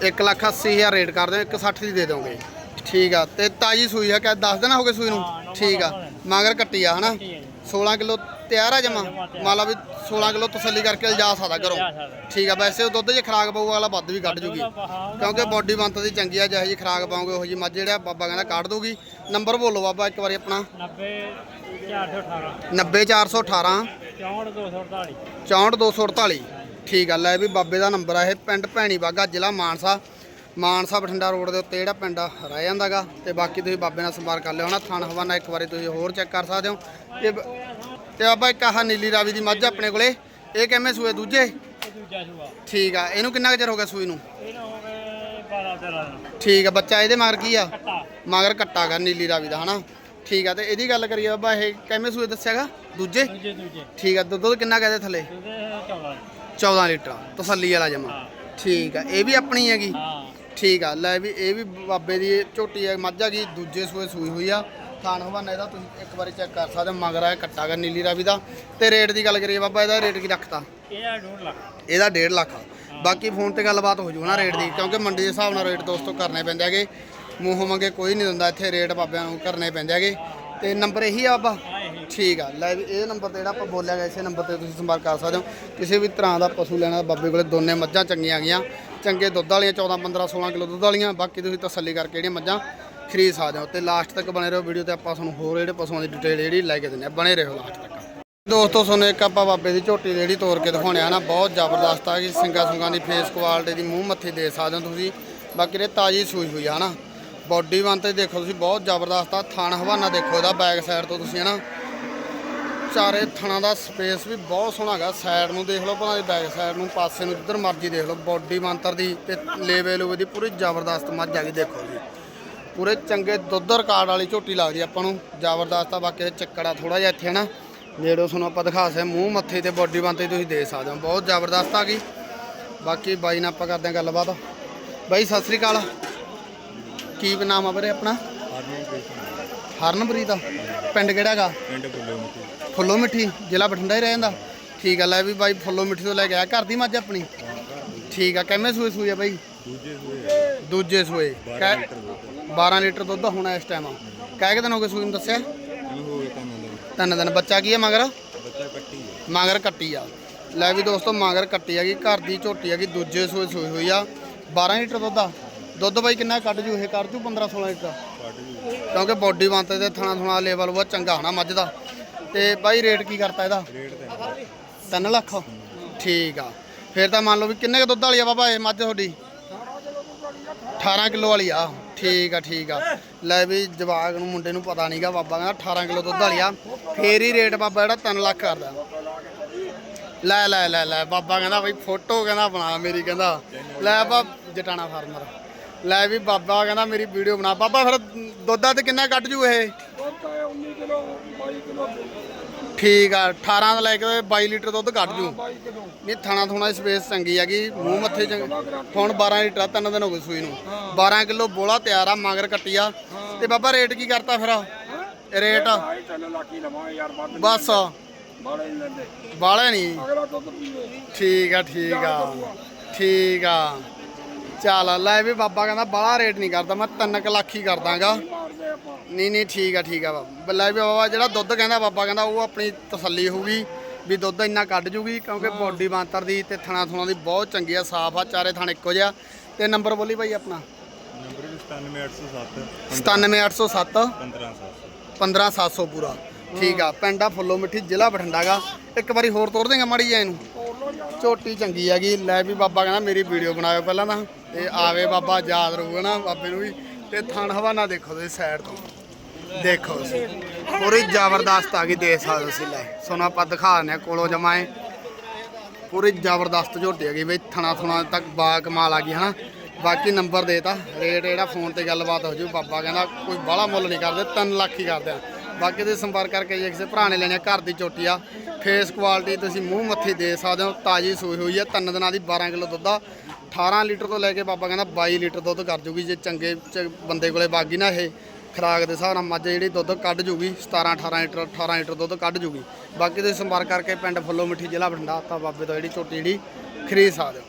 ਦੇ 1 ਲੱਖ 80 ਹਜ਼ਾਰ ਰੇਟ ਕਰਦੇ ਹੋ 160 ਦੀ ਦੇ ਦੋਗੇ ਠੀਕ ਆ। ਤੇ ਤਾਜੀ ਸੂਈ ਆ ਕਿ 10 ਦਿਨ ਹੋ ਗਏ ਸੂਈ ਹਾਂ, ਨੂੰ ਠੀਕ ਆ। ਮਗਰ ਕੱਟੀ ਆ ਹਨਾ? ਹੈ 16 ਕਿਲੋ ਤਿਆਰ ਆ ਜਮਾ। ਮੰਨ ਲਾ ਵੀ 16 ਕਿਲੋ ਤਸੱਲੀ ਕਰਕੇ ਲਿਜਾ ਸਕਦਾ ਘਰੋਂ। ਲਿਜਾ ਸਕਦਾ। ਠੀਕ ਆ ਵੈਸੇ ਉਹ ਦੁੱਧ 'ਚ ਖਰਾਕ ਪਊ ਅਗਲਾ ਵੱਧ ਵੀ ਕੱਢ ਜੂਗੀ। ਉਹਦਾ ਹਾਂ, ਉਹਦਾ ਕਿਉਂਕਿ ਬੋਡੀ ਬੰਤ ਦੀ ਚੰਗੀ ਆ ਜਿਹੋ ਜੀ ਖਰਾਕ ਪਾਉਂਗੇ ਉਹ ਜੀ ਮੱਝ ਜਿਹੜਾ ਬਾਬਾ ਕਹਿੰਦਾ ਕੱਢ ਦੂਗੀ ਨੰਬਰ ਬੋਲੋ ਬਾਬਾ ਇੱਕ ਵਾਰੀ ਆਪਣਾ। 90 418 90418 64248 64248 ਠੀਕ ਆ ਲੈ ਵੀ ਬਾਬੇ ਦਾ ਨੰਬਰ ਆ ਇਹ ਪਿੰਡ ਭੈਣੀ ਬਾਗਾ ਜ਼ਿਲ੍ਹਾ ਮਾਨਸਾ। ਮਾਨਸਾ ਬਠਿੰਡਾ ਰੋਡ ਦੇ ਉੱਤੇ ਜਿਹੜਾ ਪਿੰਡ ਰਹਿ ਜਾਂਦਾਗਾ ਤੇ ਬਾਕੀ ਤੁਸੀਂ ਬਾਬੇ ਨਾਲ ਸੰਪਰਕ ਕਰ ਲਿਓ ਨਾ ਥਾਣ ਹਵਾਨਾ ਇੱਕ ਵਾਰੀ ਤੁਸੀਂ ਹੋਰ ਚੈੱਕ ਕਰ ਸਕਦੇ ਹੋ। ਤੇ ਤੇ ਬਾਬਾ ਇੱਕ ਆਹ ਨੀਲੀ ਰਾਵੀ ਦੀ ਮੱਝ ਆਪਣੇ ਕੋਲੇ ਇਹ ਕਿਵੇਂ ਸੂਏ ਦੂਜੇ? ਠੀਕ ਆ ਇਹਨੂੰ ਕਿੰਨਾ ਚਿਰ ਹੋ ਗਿਆ ਸੂਈ ਨੂੰ? ਇਹਨਾਂ ਹੋ ਗਏ 12 13 ਦਿਨ। ਠੀਕ ਆ ਬੱਚਾ ਇਹਦੇ ਮਗਰ ਕੀ ਆ? ਮਗਰ ਕੱਟਾ ਗਾ ਨੀਲੀ ਰਾਵੀ ਦਾ ਹਨਾ? ਠੀਕ ਆ ਤੇ ਇਹਦੀ ਗੱਲ ਕਰੀਏ ਬਾਬਾ ਇਹ ਕਿਵੇਂ ਸੂਏ ਦੱਸਿਆਗਾ? ਦੂਜੇ? ਠੀਕ ਆ ਦੁੱਧ ਕਿੰਨਾ ਕਹਦੇ ਥੱਲੇ? ਦੁੱਧ 14 14 ਲੀਟਰ ਤਸੱਲੀ ਵਾਲਾ ਜਮਾ। ਠੀਕ ਆ ਇਹ ਵੀ ਆਪਣੀ ਹੈਗੀ? ਹਾਂ। ਠੀਕ ਆ ਲੈ ਵੀ ਇਹ ਵੀ ਬਾਬੇ ਦੀ ਝੋਟੀ ਹੈ ਮੱਝ ਹੈਗੀ ਦੂਜੇ ਸੂਏ ਸੂਈ ਹੋਈ ਆ। ਥਾਣ ਹਵਾਨਾ ਇਹਦਾ ਤੁਸੀਂ ਇੱਕ ਵਾਰੀ ਚੈੱਕ ਕਰ ਸਕਦੇ ਹੋ ਮਗਰ ਆ ਕੱਟਾ ਗਾ ਨੀਲੀ ਰਾਵੀ ਦਾ। ਤੇ ਰੇਟ ਦੀ ਗੱਲ ਕਰੀਏ ਬਾਬਾ ਇਹਦਾ ਰੇਟ ਕੀ ਰੱਖਤਾ? ਇਹਦਾ 2 ਲੱਖ। ਇਹਦਾ 1.5 ਲੱਖ ਆ। ਬਾਕੀ ਫੋਨ ਤੇ ਗੱਲਬਾਤ ਹੋ ਜੂ ਨਾ ਰੇਟ ਦੀ ਕਿਉਂਕਿ ਮੰਡੀ ਦੇ ਹਿਸਾਬ ਨਾਲ ਰੇਟ ਦੋਸਤੋ ਕਰਨੇ ਪੈਂਦੇ ਹੈਗੇ। ਮੂੰਹੋਂ ਮੰਗੇ ਕੋਈ ਨਹੀਂ ਦਿੰਦਾ ਇੱਥੇ ਰੇਟ ਬਾਬਿਆਂ ਨੂੰ ਕਰਨੇ ਪੈਂਦੇ ਹੈਗੇ। ਤੇ ਨੰਬਰ ਇਹੀ ਆ ਬਾਬਾ? ਆ ਠੀਕ ਆ ਲੈ ਵੀ ਇਹ ਨੰਬਰ ਤੇ ਜਿਹੜਾ ਆਪਾਂ ਬੋਲਿਆ ਗਿਆ ਇਸੇ ਨੰਬਰ ਤੇ ਤੁਸੀਂ ਸੰਪਰਕ ਕਰ ਸਕਦੇ ਹੋ। ਕਿਸੇ ਵੀ ਤਰ੍ਹਾਂ ਦਾ ਪਸ਼ੂ ਲੈਣਾ ਬਾਬੇ ਕੋਲੇ ਦੋਨੇ ਮੱਝਾਂ ਚੰਗੀਆਂ ਆ ਗਈਆਂ ਚੰਗੇ ਦੁੱਧ ਵਾਲੀਆਂ 14 15 16 ਕਿਲੋ ਦੁੱਧ ਵਾਲੀਆਂ, ਬਾਕੀ ਤੁਸੀਂ ਤਸੱਲੀ ਕਰਕੇ ਜਿਹੜੀਆਂ ਮੱਝਾਂ ਖਰੀਦ ਸਕਦੇ ਹੋ। ਤੇ ਲਾਸਟ ਤੱਕ ਬਣੇ ਰਹੋ ਵੀਡੀਓ ਤੇ, ਆਪਾਂ ਤੁਹਾਨੂੰ ਹੋਰ ਜਿਹੜੇ ਪਸ਼ੂਆਂ ਦੀ ਡਿਟੇਲ ਜਿਹੜੀ ਲੈ ਕੇ ਦਿੰਦੇ ਆ ਬਣੇ ਰਹੋ ਲਾਸਟ ਤੱਕ। ਦੋਸਤੋ, ਤੁਹਾਨੂੰ ਇੱਕ ਆਪਾਂ ਬਾਬੇ ਦੀ ਝੋਟੀ ਜਿਹੜੀ ਤੋੜ ਕੇ ਦਿਖਾਉਣੇ ਆ ਨਾ, ਬਹੁਤ ਜ਼ਬਰਦਸਤ ਆ ਕਿ ਸਿੰਗਾ ਸੁੰਗਾਂ ਦੀ ਫੇਸ ਕੁਆਲਿਟੀ ਦੀ ਮੂੰਹ ਮੱਥੇ ਦੇ ਸਕਦੇ ਹੋ ਤੁਸੀਂ। ਬਾਕੀ ਇਹ ਤਾਜੀ ਸੂਈ ਹੋਈ ਆ ਹਨਾ। ਬਾਡੀ ਬਣ ਤੇ ਦੇਖੋ ਤੁਸੀਂ, ਬਹੁਤ ਜ਼ਬਰਦਸਤ ਆ। ਥਾਣ ਹਵਾਨਾ ਦੇਖੋ ਇਹਦਾ ਬੈਕ ਸਾਈਡ ਤੋਂ ਤੁਸੀਂ ਹਨਾ। ਚਾਰੇ ਥਣਾਂ ਦਾ ਸਪੇਸ ਵੀ ਬਹੁਤ ਸੋਹਣਾ ਹੈਗਾ। ਸਾਈਡ ਨੂੰ ਦੇਖ ਲਓ ਭਾਵੇਂ ਦੀ ਬੈਕ ਸਾਈਡ ਨੂੰ ਪਾਸੇ ਨੂੰ ਜਿੱਧਰ ਮਰਜ਼ੀ ਦੇਖ ਲਓ। ਬਾਡੀ ਮੰਤਰ ਦੀ ਤੇ ਲੇਵੇ ਲੂਵੇ ਦੀ ਪੂਰੀ ਜ਼ਬਰਦਸਤ ਮੱਝ ਹੈਗੀ ਦੇਖੋ ਜੀ। ਪੂਰੇ ਚੰਗੇ ਦੁੱਧ ਰਿਕਾਰਡ ਵਾਲੀ ਝੋਟੀ ਲੱਗਦੀ ਆਪਾਂ ਨੂੰ। ਜ਼ਬਰਦਸਤ ਆ ਬਾਕੀ ਚੱਕੜਾ ਥੋੜਾ ਜਿਹਾ ਇੱਥੇ ਨਾ ਨੇੜੋਂ ਤੁਹਾਨੂੰ ਆਪਾਂ ਦਿਖਾ ਸਕਦੇ ਹਾਂ, ਮੂੰਹ ਮੱਥੇ ਤੇ ਬਾਡੀ ਬੰਤੇ ਤੁਸੀਂ ਦੇਖ ਸਕਦੇ ਹੋ। ਬਹੁਤ ਜ਼ਬਰਦਸਤ ਆ ਗਈ। ਬਾਕੀ ਬਾਈ ਨਾਲ ਆਪਾਂ ਕਰਦੇ ਹਾਂ ਗੱਲਬਾਤ। ਬਾਈ ਸਤਿ ਸ੍ਰੀ ਅਕਾਲ। ਕੀ ਨਾਮ ਆ ਵੀਰੇ ਆਪਣਾ? ਹਰਨਪ੍ਰੀਤ ਪਿੰਡ ਕਿਹੜਾ ਹੈਗਾ? ਪਿੰਡ ਬੁੱਲੇ ਮੁੱਕੀ। ਫੁੱਲੋ ਮਿੱਠੀ ਜ਼ਿਲ੍ਹਾ ਬਠਿੰਡਾ ਹੀ ਰਹਿੰਦਾ ਠੀਕ ਆ ਲੈ ਵੀ ਬਾਈ ਫੁੱਲੋ ਮਿੱਠੀ ਤੋਂ ਲੈ ਕੇ ਆਇਆ ਘਰ ਦੀ ਮੱਝ ਆਪਣੀ। ਠੀਕ ਆ ਕਿੰਨੇ ਸੂਏ ਸੂਏ ਆ ਬਾਈ? ਦੂਜੇ ਸੂਏ। ਦੂਜੇ ਸੂਏ 12 ਕਹਿ- ਲੀਟਰ ਦੁੱਧ। 12 ਲੀਟਰ ਦੁੱਧ ਹੋਣਾ ਇਸ ਟਾਈਮ ਕਹਿ ਕੇ ਦਿਨ ਹੋ ਗਏ ਸੂਈ ਨੂੰ ਦੱਸਿਆ? ਤਿੰਨ ਦਿਨ। ਬੱਚਾ ਕੀ ਹੈ ਮਗਰ? ਬੱਚਾ ਕੱਟੀ ਹੈ ਮਗਰ ਕੱਟੀ ਆ। ਲੈ ਵੀ ਦੋਸਤੋ ਮਗਰ ਕੱਟੀ ਹੈਗੀ ਘਰ ਦੀ ਝੋਟੀ ਹੈਗੀ ਦੂਜੇ ਸੂਏ ਸੂਈ ਹੋਈ ਆ। 12 ਲੀਟਰ ਦੁੱਧ ਆ। ਦੁੱਧ ਬਾਈ ਕਿੰਨਾ ਕੱਢ ਜੂ ਇਹ? ਕਰ ਜੂ 15 16 ਲੀਟਰ। ਕਿਉਂਕਿ ਬਾਡੀ ਬੰਤ ਤੇ ਥਣਾ ਥਣਾ ਲੈਵਲ ਬਹੁਤ ਚੰਗਾ ਹੋਣਾ ਮੱਝ ਦਾ। ਤੇ ਬਾਈ ਰੇਟ ਕੀ ਕਰਤਾ ਇਹਦਾ? ਰੇਟ ਤੇ 3 ਲੱਖ। ਠੀਕ ਆ। ਫਿਰ ਤਾਂ ਮੰਨ ਲਓ ਵੀ ਕਿੰਨੇ ਕ ਦੁੱਧ ਵਾਲੀ ਆ ਬਾਬਾ ਇਹ ਮੱਝ ਤੁਹਾਡੀ? 18 ਕਿਲੋ ਵਾਲੀ ਆ। ਠੀਕ ਆ ਠੀਕ ਆ। ਲੈ ਵੀ ਜਵਾਗ ਨੂੰ ਮੁੰਡੇ ਨੂੰ ਪਤਾ ਨਹੀਂਗਾ ਬਾਬਾ ਕਹਿੰਦਾ 18 ਕਿਲੋ ਦੁੱਧ ਵਾਲੀ ਆ। ਫੇਰ ਹੀ ਰੇਟ ਬਾਬਾ ਜਿਹੜਾ 3 ਲੱਖ ਕਰਦਾ। ਲੈ ਲੈ ਲੈ ਲੈ। ਬਾਬਾ ਕਹਿੰਦਾ ਬਈ ਫੋਟੋ ਕਹਿੰਦਾ ਬਣਾ ਮੇਰੀ ਕਹਿੰਦਾ। ਲੈ ਬਾ ਜਟਾਣਾ ਫਾਰਮਰ। ਲੈ ਵੀ ਬਾਬਾ ਕਹਿੰਦਾ ਮੇਰੀ ਵੀਡੀਓ ਬਣਾ। ਬਾਬਾ ਫਿਰ ਦੁੱਧਾ ਤੇ ਕਿੰਨਾ ਕੱਢ ਜੂ ਇਹ? ਠੀਕ ਆ 18 ਤੋਂ ਲੈ ਕੇ 22 ਲੀਟਰ ਦੁੱਧ ਕੱਢ ਜੂ। ਨਹੀਂ ਥਾਣਾ ਥੋਣਾ ਸਪੇਸ ਚੰਗੀ ਹੈਗੀ ਮੂੰਹ ਮੱਥੇ ਚੰਗ। ਹੁਣ 12 ਲੀਟਰ ਆ, ਤਿੰਨ ਦਿਨ ਹੋ ਗਏ ਸੂਈ ਨੂੰ। 12 ਕਿਲੋ ਬੋਲਾ ਤਿਆਰ ਆ ਮਗਰ ਕੱਟੀ ਆ। ਤੇ ਬਾਬਾ ਰੇਟ ਕੀ ਕਰਤਾ ਫਿਰ? ਰੇਟ? ਬਸ। ਬਾਲੇ ਨਹੀਂ ਠੀਕ ਆ ਠੀਕ ਆ। ਠੀਕ ਆ। ਚੱਲ ਲੈ ਵੀ ਬਾਬਾ ਕਹਿੰਦਾ ਬਾਹਲਾ ਰੇਟ ਨਹੀਂ ਕਰਦਾ ਮੈਂ 3 ਲੱਖ ਹੀ ਕਰ ਦਾਂਗਾ ਨਹੀਂ ਨਹੀਂ ਠੀਕ ਆ ਠੀਕ ਆ ਬਾਬਾ। ਲੈ ਵੀ ਬਾਬਾ ਜਿਹੜਾ ਦੁੱਧ ਕਹਿੰਦਾ ਬਾਬਾ ਕਹਿੰਦਾ ਉਹ ਆਪਣੀ ਤਸੱਲੀ ਹੋਊਗੀ ਵੀ ਦੁੱਧ ਇੰਨਾ ਕੱਢ ਜੂਗੀ ਕਿਉਂਕਿ ਬੋਡੀ ਬਾਂਤਰ ਦੀ ਤੇ ਥਣਾ ਥੁਣਾ ਦੀ ਬਹੁਤ ਚੰਗੀ ਆ ਸਾਫ਼ ਆ ਚਾਰੇ ਥਣ ਇੱਕੋ ਜਿਹਾ ਤੇ ਨੰਬਰ ਬੋਲੀ ਭਾਈ ਆਪਣਾ? ਨੰਬਰ 97807 97807 15700 15700 ਪੂਰਾ। ਠੀਕ ਆ ਪਿੰਡ ਆ ਫੁੱਲੋ ਮਿੱਠੀ ਜ਼ਿਲ੍ਹਾ ਬਠਿੰਡਾ ਗਾ ਇੱਕ ਵਾਰੀ ਹੋਰ ਤੋਰ ਦੇਗਾ ਮਾੜੀ ਜਿਹਾ ਇਹਨੂੰ। ਝੋਟੀ ਚੰਗੀ ਹੈਗੀ। ਲੈ ਵੀ ਬਾਬਾ ਕਹਿੰਦਾ ਮੇਰੀ ਵੀਡੀਓ ਬਣਾਇਓ ਪਹਿਲਾਂ ਤਾਂ। ਤੇ ਆਵੇ ਬਾਬਾ, ਯਾਦ ਰਹੂਗਾ ਨਾ ਬਾਬੇ ਨੂੰ ਵੀ। ਤੇ ਥਣ ਹਵਾਨਾ ਦੇਖੋ ਤੁਸੀਂ ਸਾਈਡ ਤੋਂ। ਦੇਖੋ ਤੁਸੀਂ। ਪੂਰੀ ਜ਼ਬਰਦਸਤ ਆ ਗਈ ਦੇਖ ਸਕਦੇ ਤੁਸੀਂ ਲੈ। ਸੋਨਾ ਆਪਾਂ ਦਿਖਾ ਦਿੰਦੇ ਹਾਂ ਕੋਲੋਂ ਜਮਾਏ ਪੂਰੀ ਜ਼ਬਰਦਸਤ ਝੋਟੀ ਆ ਗਈ ਬਈ, ਥਣਾ ਥੁਣਾ ਤੱਕ ਬਾ ਕਮਾਲ ਆ ਗਈ, ਹਨਾ। ਬਾਕੀ ਨੰਬਰ ਦੇਤਾ ਰੇਟ ਜਿਹੜਾ ਫੋਨ ਤੇ ਗੱਲਬਾਤ ਹੋ ਜੂ, ਬਾਬਾ ਕਹਿੰਦਾ ਕੋਈ ਬਾਹਲਾ ਮੁੱਲ ਨਹੀਂ ਕਰਦੇ 3 ਲੱਖ ਹੀ ਕਰਦੇ ਆ। ਬਾਕੀ ਤੁਸੀਂ ਸੰਪਰਕ ਕਰਕੇ ਜੇ ਕਿਸੇ ਭਰਾ ਨੇ ਲੈਣੀ ਆ, ਘਰ ਦੀ ਚੋਟੀ ਆ। ਫੇਸ ਕੁਆਲਿਟੀ ਤੁਸੀਂ ਮੂੰਹ ਮੱਥੀ ਦੇ ਸਕਦੇ ਹੋ, ਤਾਜੀ ਸੂਈ ਹੋਈ ਆ, ਤਿੰਨ ਦਿਨਾਂ ਦੀ 12 ਕਿਲੋ ਦੁੱਧ ਆ। 18 ਲੀਟਰ ਤੋਂ ਲੈ ਕੇ ਬਾਬਾ ਕਹਿੰਦਾ 22 ਲੀਟਰ ਦੁੱਧ ਕਰ ਜੂਗੀ, ਜੇ ਚੰਗੇ ਚ- ਬੰਦੇ ਕੋਲੇ ਬਾਗੀ ਨਾ ਇਹ ਖਰਾਕ ਦੇ ਹਿਸਾਬ ਨਾਲ ਮੱਝ ਜਿਹੜੀ ਦੁੱਧ ਕੱਢ ਜੂਗੀ 17 18 ਲੀਟਰ 18 ਲੀਟਰ ਦੁੱਧ ਕੱਢ ਜੂਗੀ। ਬਾਕੀ ਤੁਸੀਂ ਸੰਪਰਕ ਕਰਕੇ ਪਿੰਡ ਫੁੱਲੋ ਮਿੱਠੀ ਜ਼ਿਲ੍ਹਾ ਬਠਿੰਡਾ ਤਾਂ ਬਾਬੇ ਤੋਂ ਜਿਹੜੀ ਝੋਟੀ ਜਿਹੜੀ ਖਰੀਦ ਸਕਦੇ ਹੋ।